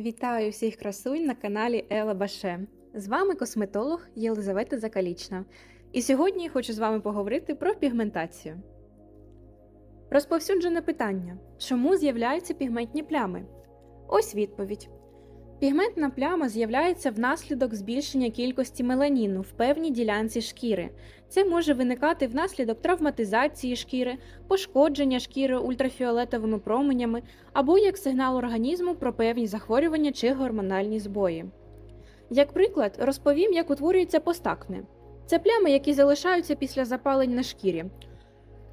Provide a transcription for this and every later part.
Вітаю всіх красунь на каналі Ела Баше. З вами косметолог Єлизавета Закалічна. І сьогодні я хочу з вами поговорити про пігментацію. Розповсюджене питання: чому з'являються пігментні плями? Ось відповідь. Пігментна пляма з'являється внаслідок збільшення кількості меланіну в певній ділянці шкіри. Це може виникати внаслідок травматизації шкіри, пошкодження шкіри ультрафіолетовими променями або як сигнал організму про певні захворювання чи гормональні збої. Як приклад, розповім, як утворюються постакни. Це плями, які залишаються після запалень на шкірі.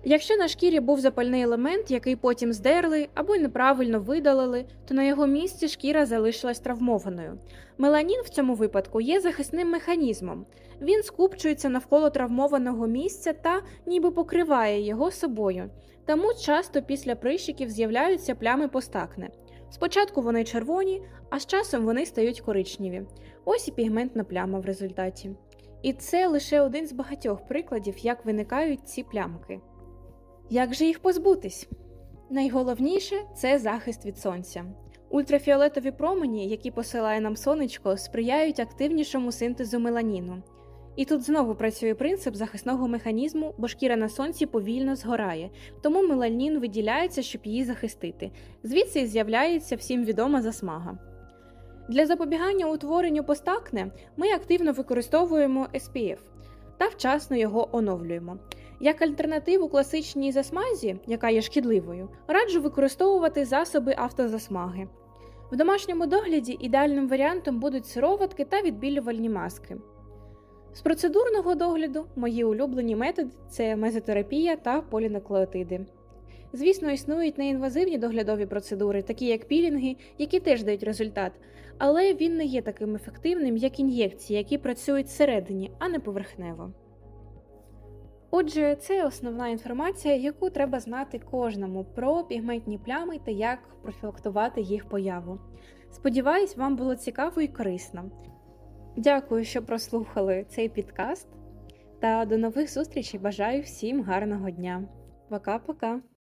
Якщо на шкірі був запальний елемент, який потім здерли або неправильно видалили, то на його місці шкіра залишилась травмованою. Меланін в цьому випадку є захисним механізмом. Він скупчується навколо травмованого місця та ніби покриває його собою. Тому часто після прищиків з'являються плями постакне. Спочатку вони червоні, а з часом вони стають коричневі. Ось і пігментна пляма в результаті. І це лише один з багатьох прикладів, як виникають ці плямки. Як же їх позбутись? Найголовніше це захист від сонця. Ультрафіолетові промені, які посилає нам сонечко, сприяють активнішому синтезу меланіну. І тут знову працює принцип захисного механізму, бо шкіра на сонці повільно згорає, тому меланін виділяється, щоб її захистити. Звідси і з'являється всім відома засмага. Для запобігання утворенню постакне ми активно використовуємо SPF та вчасно його оновлюємо. Як альтернативу класичній засмазі, яка є шкідливою, раджу використовувати засоби автозасмаги. В домашньому догляді ідеальним варіантом будуть сироватки та відбілювальні маски. З процедурного догляду мої улюблені методи це мезотерапія та полінуклеотиди. Звісно, існують неінвазивні доглядові процедури, такі як пілінги, які теж дають результат, але він не є таким ефективним, як ін'єкції, які працюють всередині, а не поверхнево. Отже, це основна інформація, яку треба знати кожному про пігментні плями та як профілактувати їх появу. Сподіваюсь, вам було цікаво і корисно. Дякую, що прослухали цей підкаст. Та до нових зустрічей бажаю всім гарного дня. Пока-пока!